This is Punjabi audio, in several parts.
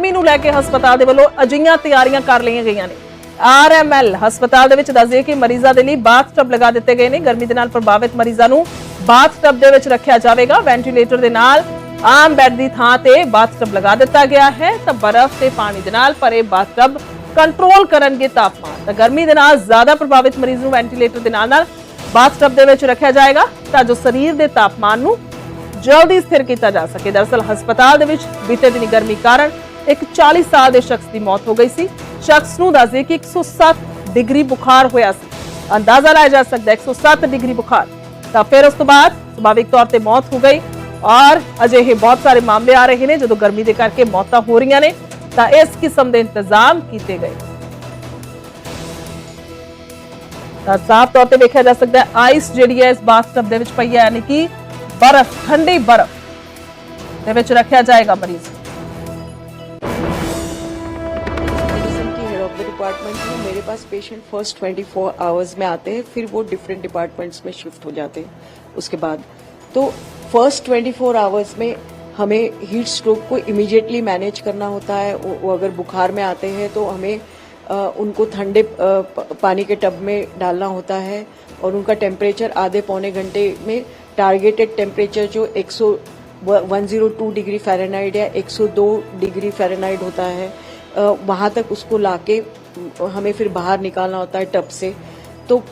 ਗਰਮੀ ਨੂੰ ਲੈ ਕੇ ਹਸਪਤਾਲ ਦੇ ਵੱਲੋਂ ਅਜਿਹੀਆਂ ਤਿਆਰੀਆਂ ਕਰ ਲਈਆਂ ਗਈਆਂ ਨੇ। ਆਰਐਮਐਲ ਹਸਪਤਾਲ ਦੇ ਵਿੱਚ ਦੱਸਦੇ ਕਿ ਮਰੀਜ਼ਾਂ ਦੇ ਲਈ ਬਾਥਟਬ ਲਗਾ ਦਿੱਤੇ ਗਏ ਨੇ। ਗਰਮੀ ਦੇ ਨਾਲ ਪ੍ਰਭਾਵਿਤ ਮਰੀਜ਼ਾਂ ਨੂੰ ਬਾਥਟਬ ਦੇ ਵਿੱਚ ਰੱਖਿਆ ਜਾਵੇਗਾ। ਵੈਂਟੀਲੇਟਰ ਦੇ ਨਾਲ ਆਮ ਬੈੱਡ ਦੀ ਥਾਂ ਤੇ ਬਾਥਟਬ ਲਗਾ ਦਿੱਤਾ ਗਿਆ ਹੈ। ਤਾਂ ਬਰਫ਼ ਤੇ ਪਾਣੀ ਦੇ ਨਾਲ ਭਰੇ ਬਾਥਟਬ ਕੰਟਰੋਲ ਕਰਨਗੇ ਤਾਪਮਾਨ। ਤਾਂ ਗਰਮੀ ਦੇ ਨਾਲ ਜ਼ਿਆਦਾ ਪ੍ਰਭਾਵਿਤ ਮਰੀਜ਼ ਨੂੰ ਵੈਂਟੀਲੇਟਰ ਦੇ ਨਾਲ ਨਾਲ ਬਾਥਟਬ ਦੇ ਵਿੱਚ ਰੱਖਿਆ ਜਾਏਗਾ ਤਾਂ ਜੋ ਸਰੀਰ ਦੇ ਤਾਪਮਾਨ ਨੂੰ ਜਲਦੀ ਸਥਿਰ ਕੀਤਾ ਜਾ ਸਕੇ। ਦਰਅਸਲ ਹਸਪਤਾਲ ਦੇ ਵਿੱਚ ਬੀਤੇ ਦਿਨੀ ਗਰਮੀ ਕਾਰਨ ਇੱਕ 40 ਸਾਲ ਦੇ ਸ਼ਖਸ ਦੀ ਮੌਤ ਹੋ ਗਈ ਸੀ ਸ਼ਖਸ ਨੂੰ ਦੱਸਦੇ ਕਿ 107 ਡਿਗਰੀ ਬੁਖਾਰ ਹੋਇਆ ਸੀ ਅੰਦਾਜ਼ਾ ਲਾਇਆ ਜਾ ਸਕਦਾ ਹੈ 107 ਡਿਗਰੀ ਬੁਖਾਰ ਤਾਂ ਫਿਰ ਉਸ ਤੋਂ ਬਾਅਦ ਸੁਭਾਵਿਕ ਤੌਰ ਤੇ ਮੌਤ ਹੋ ਗਈ ਔਰ ਅਜਿਹੇ ਬਹੁਤ ਸਾਰੇ ਮਾਮਲੇ ਆ ਰਹੇ ਨੇ ਜਦੋਂ ਗਰਮੀ ਦੇ ਕਰਕੇ ਮੌਤਾਂ ਹੋ ਰਹੀਆਂ ਨੇ ਤਾਂ ਇਸ ਕਿਸਮ ਦੇ ਇੰਤਜ਼ਾਮ ਕੀਤੇ ਗਏ ਤਾਂ ਸਾਫ਼ ਤੌਰ ਤੇ ਵੇਖਿਆ ਜਾ ਸਕਦਾ ਹੈ ਆਈਸ ਜਿਹੜੀ ਹੈ ਇਸ ਬਾਥਟਬ ਦੇ ਵਿੱਚ ਪਈ ਹੈ ਯਾਨੀ ਕਿ ਬਰਫ਼ ਠੰਡੀ ਬਰਫ਼ ਦੇ ਵਿੱਚ ਰੱਖਿਆ ਜਾਏਗਾ ਮਰੀਜ਼ डिपार्टमेंट हूँ मेरे पास पेशेंट फ़र्स्ट 24 आवर्स में आते हैं फिर वो डिफरेंट डिपार्टमेंट्स में शिफ्ट हो जाते हैं उसके बाद। तो फ़र्स्ट 24 आवर्स में हमें हीट स्ट्रोक को इमीडिएटली मैनेज करना होता है। वो अगर बुखार में आते हैं तो हमें अ, उनको ठंडे पानी के टब में डालना होता है और उनका टेम्परेचर आधे पौने घंटे में टारगेटेड टेम्परेचर जो 100 102 डिग्री फ़ारेनहाइट या 102 डिग्री फ़ारेनहाइट होता है वहाँ तक उसको लाके हमें फिर बाहर निकालना होता है टब से। तो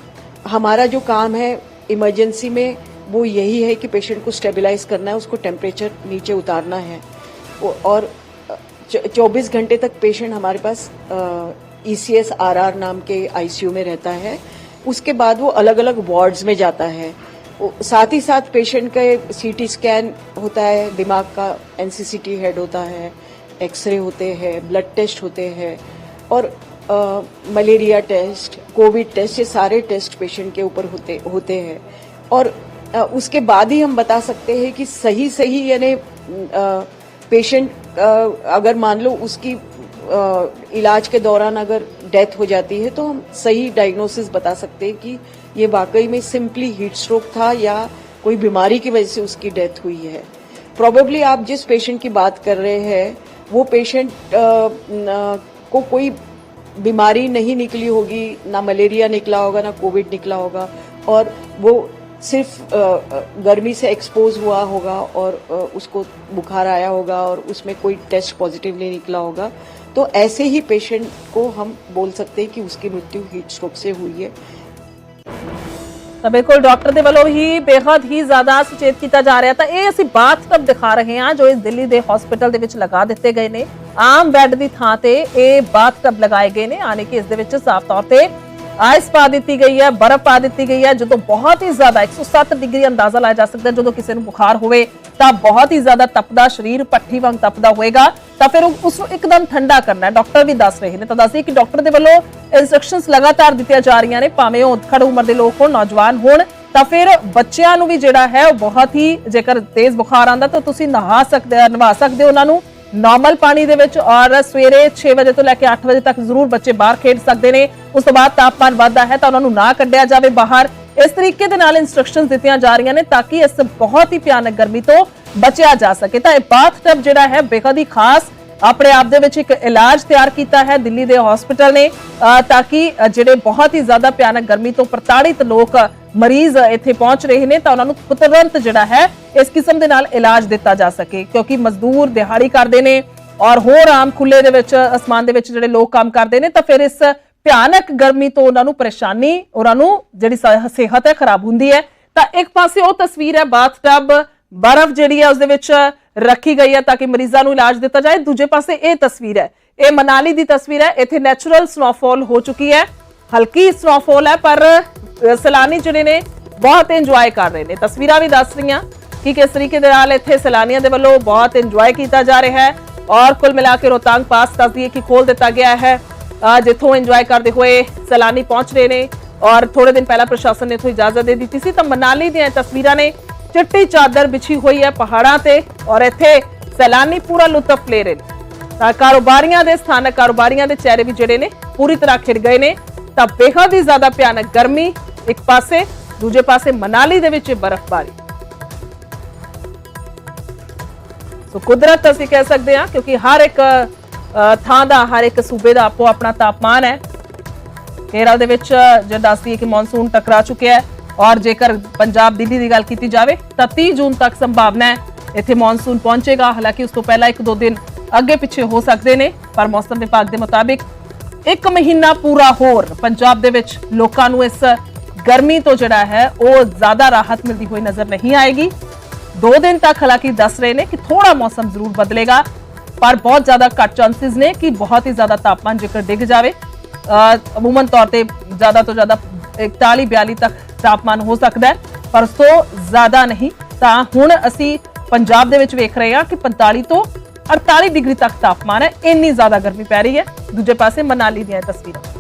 हमारा जो काम है इमरजेंसी में, वो यही है कि पेशेंट को स्टेबलाइज करना है, उसको टेम्परेचर नीचे उतारना है। और चौबीस घंटे तक पेशेंट हमारे पास E C S R R नाम के आईसीयू में रहता है। उसके बाद वो अलग अलग वार्ड्स में जाता है। साथ ही साथ पेशेंट का सीटी स्कैन होता है, दिमाग का एनसीसीटी हेड होता है एक्सरे होते हैं ब्लड टेस्ट होते हैं। और मलेरिया टेस्ट कोविड टेस्ट ये सारे टेस्ट पेशेंट के ऊपर होते होते हैं। और अ, उसके बाद ही हम बता सकते हैं कि सही सही यानी पेशेंट अगर मान लो उसकी अ, इलाज के दौरान अगर डेथ हो जाती है तो हम सही डायग्नोसिस बता सकते हैं कि ये वाकई में सिंपली हीट स्ट्रोक था या कोई बीमारी की वजह से उसकी डेथ हुई है। प्रॉबेबली आप जिस पेशेंट की बात कर रहे हैं वो पेशेंट को कोई बीमारी नहीं निकली होगी, ना मलेरिया निकला होगा, ना कोविड निकला होगा, और वो सिर्फ़ गर्मी से एक्सपोज हुआ होगा और उसको बुखार आया होगा और उसमें कोई टेस्ट पॉजिटिव नहीं निकला होगा। तो ऐसे ही पेशेंट को हम बोल सकते हैं कि उसकी मृत्यु हीट स्ट्रोक से हुई है। तो बिल्कुल डॉक्टर के वालों ही बेहद ही ज़्यादा सुचेत किया जा रहा था। ये असं बात ਦਿਖਾ ਰਹੇ ਹਾਂ ਜੋ ਇਸ ਦਿੱਲੀ ਦੇ ਹਸਪੀਟਲ ਦੇ लगा ਲਗਾ गए हैं ਆਮ ਬੈੱਡ ਦੀ ਥਾਂ ਤੇ ਇਹ ਬਾਥਟਬ ਲਗਾਏ ਗਏ ਨੇ। ਆਨੇ ਕਿ ਇਸ ਦੇ ਵਿੱਚ ਸਾਫ਼ ਤੌਰ ਤੇ ਆਇਸ ਪਾ ਦਿੱਤੀ ਗਈ ਹੈ, ਬਰਫ਼ ਪਾ ਦਿੱਤੀ ਗਈ ਹੈ। ਜਦੋਂ ਬਹੁਤ ਹੀ ਜ਼ਿਆਦਾ 107 ਡਿਗਰੀ ਅੰਦਾਜ਼ਾ ਲਾਇਆ ਜਾ ਸਕਦਾ ਜਦੋਂ ਕਿਸੇ ਨੂੰ ਬੁਖਾਰ ਹੋਵੇ ਤਾਂ ਬਹੁਤ ਹੀ ਜ਼ਿਆਦਾ ਤਪਦਾ ਸਰੀਰ ਪੱਠੀ ਵਾਂਗ ਤਪਦਾ ਹੋਏਗਾ ਤਾਂ ਫਿਰ ਉਸ ਨੂੰ ਇੱਕਦਮ ਠੰਡਾ ਕਰਨਾ ਹੈ। ਡਾਕਟਰ ਵੀ ਦੱਸ ਰਹੇ ਨੇ। ਤਾਂ ਦੱਸਦੇ ਕਿ ਡਾਕਟਰ ਦੇ ਵੱਲੋਂ ਇਨਸਟਰਕਸ਼ਨਸ ਲਗਾਤਾਰ ਦਿੱਤੀਆਂ ਜਾ ਰਹੀਆਂ ਨੇ। ਭਾਵੇਂ ਉਹ ਖੜ ਉਮਰ ਦੇ ਲੋਕ ਹੋਣ, ਨੌਜਵਾਨ ਹੋਣ, ਤਾਂ ਫਿਰ ਬੱਚਿਆਂ ਨੂੰ ਵੀ ਜਿਹੜਾ ਹੈ ਉਹ ਬਹੁਤ ਹੀ ਜੇਕਰ ਤੇਜ਼ ਬੁਖਾਰ ਆਂਦਾ ਤਾਂ ਤੁਸੀਂ ਨਹਾ ਸਕਦੇ ਹੋ ਨਵਾ ਸਕਦੇ ਹੋ ਉਹਨਾਂ ਨੂੰ। ਨਾਰਮਲ ਪਾਣੀ ਦੇ ਵਿੱਚ ਔਰ ਸਵੇਰੇ 6 ਵਜੇ ਤੋਂ ਲੈ ਕੇ 8 ਵਜੇ ਤੱਕ ਜ਼ਰੂਰ ਬੱਚੇ ਬਾਹਰ ਖੇਡ ਸਕਦੇ ਨੇ। ਉਸ ਤੋਂ ਬਾਅਦ ਤਾਪਮਾਨ ਵੱਧਦਾ ਹੈ ਤਾਂ ਉਹਨਾਂ ਨੂੰ ਨਾ ਕੱਢਿਆ ਜਾਵੇ ਬਾਹਰ। ਇਸ ਤਰੀਕੇ ਦੇ ਨਾਲ ਇਨਸਟਰਕਸ਼ਨਸ ਦਿੱਤੀਆਂ ਜਾ ਰਹੀਆਂ ਨੇ ਤਾਂ ਕਿ ਇਸ ਬਹੁਤ ਹੀ ਭਿਆਨਕ ਗਰਮੀ ਤੋਂ ਬਚਿਆ ਜਾ ਸਕੇ। ਤਾਂ ਇਹ ਬਾਥਟਬ ਜਿਹੜਾ ਹੈ ਬੇਹੱਦ ਹੀ ਖਾਸ ਆਪਣੇ ਆਪ ਦੇ ਵਿੱਚ ਇੱਕ ਇਲਾਜ ਤਿਆਰ ਕੀਤਾ ਹੈ ਦਿੱਲੀ ਦੇ ਹਸਪੀਟਲ ਨੇ ਤਾਂ ਕਿ ਜਿਹੜੇ ਬਹੁਤ ਹੀ ਜ਼ਿਆਦਾ ਭਿਆਨਕ ਗਰਮੀ ਤੋਂ ਪ੍ਰਤਾੜਿਤ ਲੋਕ ਮਰੀਜ਼ ਇੱਥੇ ਪਹੁੰਚ ਰਹੇ ਨੇ, ਤਾਂ ਉਹਨਾਂ ਨੂੰ ਤੁਰੰਤ ਜਿਹੜਾ ਹੈ ਇਸ ਕਿਸਮ ਦੇ ਨਾਲ ਇਲਾਜ ਦਿੱਤਾ ਜਾ ਸਕੇ, ਕਿਉਂਕਿ ਮਜ਼ਦੂਰ ਦਿਹਾੜੀ ਕਰਦੇ ਨੇ ਔਰ ਹੋਰ ਆਮ ਖੁੱਲੇ ਦੇ ਵਿੱਚ ਅਸਮਾਨ ਦੇ ਵਿੱਚ ਜਿਹੜੇ ਲੋਕ ਕੰਮ ਕਰਦੇ ਨੇ, ਤਾਂ ਫਿਰ ਇਸ ਭਿਆਨਕ ਗਰਮੀ ਤੋਂ ਉਹਨਾਂ ਨੂੰ ਪਰੇਸ਼ਾਨੀ, ਉਹਨਾਂ ਨੂੰ ਜਿਹੜੀ ਸਿਹਤ ਹੈ ਖਰਾਬ ਹੁੰਦੀ ਹੈ। ਤਾਂ ਇੱਕ ਪਾਸੇ ਉਹ ਤਸਵੀਰ ਹੈ, ਬਾਥਟਬ, ਬਰਫ਼ ਜਿਹੜੀ ਹੈ, ਉਸ ਦੇ ਵਿੱਚ ਰੱਖੀ ਗਈ ਹੈ ਤਾਂ ਕਿ ਮਰੀਜ਼ਾਂ ਨੂੰ ਇਲਾਜ ਦਿੱਤਾ ਜਾਏ। ਦੂਜੇ ਪਾਸੇ ਇਹ ਤਸਵੀਰ ਹੈ। ਇਹ ਮਨਾਲੀ ਦੀ ਤਸਵੀਰ ਹੈ। ਇੱਥੇ ਨੈਚੁਰਲ ਸਨੋਫਾਲ ਹੋ ਚੁੱਕੀ ਹੈ। ਹਲਕੀ ਸਨੋਫਾਲ ਹੈ ਪਰ ਅ, ਸੈਲਾਨੀ ਜਿਹੜੇ ਨੇ ਬਹੁਤ ਇੰਜੋਏ ਕਰ ਰਹੇ ਨੇ। ਤਸਵੀਰਾਂ ਵੀ ਦੱਸ ਰਹੀਆਂ ਕਿ ਕਿਸ ਤਰੀਕੇ ਦੇ ਨਾਲ ਇੱਥੇ ਸੈਲਾਨੀਆਂ ਦੇ ਵੱਲੋਂ ਬਹੁਤ ਇੰਜੋਏ ਕੀਤਾ ਜਾ ਰਿਹਾ ਹੈ। ਔਰ ਕੁੱਲ ਮਿਲਾ ਕੇ ਰੋਹਤਾਂਗ ਪਾਸ ਦੱਸ ਦਈਏ ਕਿ ਖੋਲ ਦਿੱਤਾ ਗਿਆ ਹੈ। ਜਿੱਥੋਂ ਇੰਜੋਏ ਕਰਦੇ ਹੋਏ ਸੈਲਾਨੀ ਪਹੁੰਚ ਰਹੇ ਨੇ। ਔਰ ਥੋੜੇ ਦਿਨ ਪਹਿਲਾਂ ਪ੍ਰਸ਼ਾਸਨ ਨੇ ਇਥੋਂ ਇਜਾਜ਼ਤ ਦੇ ਦਿੱਤੀ ਸੀ। ਤਾਂ ਮਨਾਲੀ ਦੀਆਂ ਇਹ ਤਸਵੀਰਾਂ ਨੇ ਚਿੱਟੀ ਚਾਦਰ ਵਿਛੀ ਹੋਈ ਹੈ ਪਹਾੜਾਂ ਤੇ ਔਰ ਇੱਥੇ ਸੈਲਾਨੀ ਪੂਰਾ ਲੁਤਫ ਲੈ ਰਹੇ ਨੇ। ਤਾਂ ਕਾਰੋਬਾਰੀਆਂ ਦੇ ਸਥਾਨਕ ਕਾਰੋਬਾਰੀਆਂ ਦੇ ਚਿਹਰੇ ਵੀ ਜਿਹੜੇ ਨੇ ਪੂਰੀ ਤਰ੍ਹਾਂ ਖਿੜ ਗਏ ਨੇ। ਤਾਂ ਬੇਹੱਦ ਹੀ ਜ਼ਿਆਦਾ ਭਿਆਨਕ ਗਰਮੀ ਇੱਕ ਪਾਸੇ, ਦੂਜੇ ਪਾਸੇ ਮਨਾਲੀ ਦੇ ਵਿੱਚ ਬਰਫ਼ਬਾਰੀ। ਸੋ ਕੁਦਰਤ ਅਸੀਂ ਕਹਿ ਸਕਦੇ ਹਾਂ ਕਿਉਂਕਿ ਹਰ ਇੱਕ ਥਾਂ ਦਾ, ਹਰ ਇੱਕ ਸੂਬੇ ਦਾ ਆਪੋ ਆਪਣਾ ਤਾਪਮਾਨ ਹੈ। ਕੇਰਲ ਦੇ ਵਿੱਚ ਜੇ ਦੱਸਦੀ ਹੈ ਕਿ ਮੌਨਸੂਨ ਟਕਰਾ ਚੁੱਕਿਆ ਹੈ ਔਰ ਜੇਕਰ ਪੰਜਾਬ ਦਿੱਲੀ ਦੀ ਗੱਲ ਕੀਤੀ ਜਾਵੇ, ਤਾਂ 30 ਜੂਨ ਤੱਕ ਸੰਭਾਵਨਾ ਹੈ, ਇੱਥੇ ਮੌਨਸੂਨ ਪਹੁੰਚੇਗਾ। ਹਾਲਾਂਕਿ ਉਸ ਤੋਂ ਪਹਿਲਾਂ ਇੱਕ ਦੋ ਦਿਨ ਅੱਗੇ ਪਿੱਛੇ ਹੋ ਸਕਦੇ ਨੇ, ਪਰ ਮੌਸਮ ਵਿਭਾਗ ਦੇ ਮੁਤਾਬਿਕ ਇੱਕ ਮਹੀਨਾ ਪੂਰਾ ਹੋਰ ਪੰਜਾਬ ਦੇ ਵਿੱਚ ਲੋਕਾਂ ਨੂੰ ਇਸ ਗਰਮੀ ਤੋਂ ਜਿਹੜਾ ਹੈ, ਉਹ ਜ਼ਿਆਦਾ ਰਾਹਤ ਮਿਲਦੀ ਹੋਈ ਨਜ਼ਰ ਨਹੀਂ ਆਏਗੀ। ਦੋ ਦਿਨ ਤੱਕ ਹਾਲਾਂਕਿ ਦੱਸ ਰਹੇ ਨੇ ਕਿ ਥੋੜਾ ਮੌਸਮ ਜ਼ਰੂਰ ਬਦਲੇਗਾ, ਪਰ ਬਹੁਤ ਜ਼ਿਆਦਾ ਘੱਟ ਚਾਂਸਸ ਨੇ ਕਿ ਬਹੁਤ ਹੀ ਜ਼ਿਆਦਾ ਤਾਪਮਾਨ ਜੇਕਰ ਡਿੱਗ ਜਾਵੇ। ਅਮੂਮਨ ਤੌਰ ਤੇ ਜ਼ਿਆਦਾ ਤੋਂ ਜ਼ਿਆਦਾ 41 42 ਤੱਕ ਤਾਪਮਾਨ ਹੋ ਸਕਦਾ ਹੈ, ਪਰ ਉਸ ਜ਼ਿਆਦਾ ਨਹੀਂ, ਤਾਂ ਹੁਣ ਅਸੀਂ ਪੰਜਾਬ ਦੇ ਵਿੱਚ ਵੇਖ ਰਹੇ ਹਾਂ ਕਿ 45 ਤੋਂ 48 ਡਿਗਰੀ ਤੱਕ ਤਾਪਮਾਨ ਹੈ, ਇੰਨੀ ਜ਼ਿਆਦਾ ਗਰਮੀ ਪੈ ਰਹੀ ਹੈ। ਦੂਜੇ ਪਾਸੇ ਮਨਾਲੀ ਦੀਆਂ ਤਸਵੀਰਾਂ।